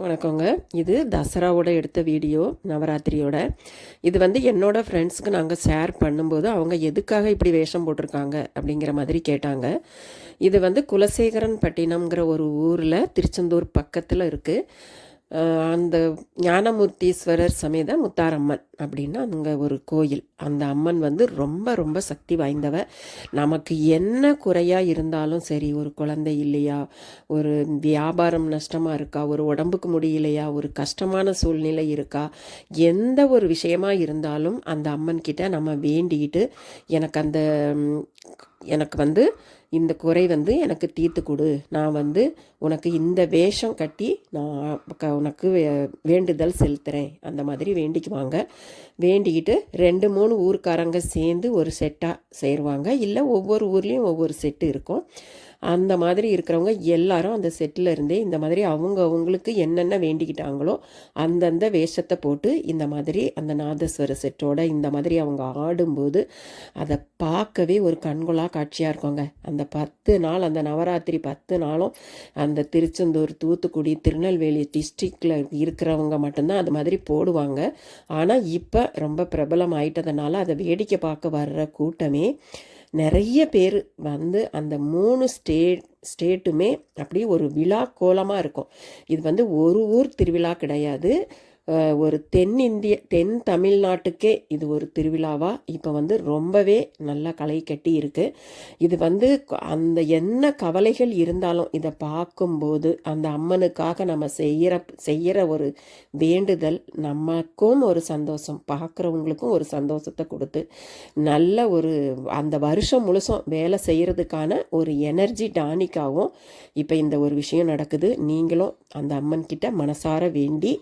வணக்கங்க. இது தசராவோட எடுத்த வீடியோ நவராத்திரியோட. இது வந்து என்னோட ஃப்ரெண்ட்ஸுக்கு நாங்கள் ஷேர் பண்ணும்போது அவங்க எதுக்காக இப்படி வேஷம் போட்டிருக்காங்க அப்படிங்கிற மாதிரி கேட்டாங்க. இது வந்து குலசேகரன் பட்டினம்ங்கிற ஒரு ஊரில் திருச்செந்தூர் பக்கத்தில் இருக்குது அந்த ஞானமூர்த்தீஸ்வரர் சமேத முத்தாரம்மன் அப்படின்னா அங்கே ஒரு கோயில். அந்த அம்மன் வந்து ரொம்ப ரொம்ப சக்தி வாய்ந்தவ. நமக்கு என்ன குறையாக இருந்தாலும் சரி ஒரு குழந்தை இல்லையா ஒரு வியாபாரம் நஷ்டமாக இருக்கா ஒரு உடம்புக்கு முடியலையா ஒரு கஷ்டமான சூழ்நிலை இருக்கா எந்த ஒரு விஷயமா இருந்தாலும் அந்த அம்மன் கிட்ட நம்ம வேண்டிக்கிட்டு எனக்கு அந்த எனக்கு வந்து இந்த குறை வந்து எனக்கு தீர்த்து கொடு. நான் வந்து உனக்கு இந்த வேஷம் கட்டி நான் க- உனக்கு வே- வேண்டுதல் செலுத்துகிறேன் அந்த மாதிரி வேண்டிக்குவாங்க. வேண்டிக்கிட்டு ரெண்டு மூணு ஊருக்காரங்க சேர்ந்து ஒரு செட்டாக சேருவாங்க. இல்லை ஒவ்வொரு ஊர்லேயும் ஒவ்வொரு செட்டு இருக்கும். அந்த மாதிரி இருக்கிறவங்க எல்லாரும் அந்த செட்டில் இருந்தே இந்த மாதிரி அவங்க அவங்களுக்கு என்னென்ன வேண்டிக்கிட்டாங்களோ அந்தந்த வேஷத்தை போட்டு இந்த மாதிரி அந்த நாதஸ்வர செட்டோட இந்த மாதிரி அவங்க ஆடும்போது அதை பார்க்கவே ஒரு கண்கொள்ளா காட்சியாக இருக்குங்க. அந்த பத்து நாள் அந்த நவராத்திரி பத்து நாளும் அந்த திருச்செந்தூர் தூத்துக்குடி திருநெல்வேலி டிஸ்ட்ரிக்டில் இருக்கிறவங்க மட்டும்தான் அது மாதிரி போடுவாங்க. ஆனால் இப்போ ரொம்ப பிரபலம் ஆயிட்டதுனால அதை வேடிக்கை பார்க்க வர்ற கூட்டமே நிறைய பேர் வந்து அந்த மூணு ஸ்டேட் ஸ்டேட்டுமே அப்படியே ஒரு விழா கோலமாக இருக்கும். இது வந்து ஒரு ஊர் திருவிழா கிடையாது. ஒரு தென்னிந்திய தென் தமிழ்நாட்டுக்கே இது ஒரு திருவிழாவா? இப்போ வந்து ரொம்பவே நல்லா களை கட்டி இருக்கு. இது வந்து அந்த என்ன கவலைகள் இருந்தாலும் இதை பார்க்கும்போது அந்த அம்மனுக்காக நம்ம செய்கிற செய்கிற ஒரு வேண்டுதல் நமக்கும் ஒரு சந்தோஷம். பார்க்குறவங்களுக்கும் ஒரு சந்தோஷத்தை கொடுத்து நல்ல ஒரு அந்த வருஷம் முழுசும் வேலை செய்கிறதுக்கான ஒரு எனர்ஜி டானிக்காகவும் இப்போ இந்த ஒரு விஷயம் நடக்குது. நீங்களும் அந்த அம்மன்கிட்ட மனசார வேண்டி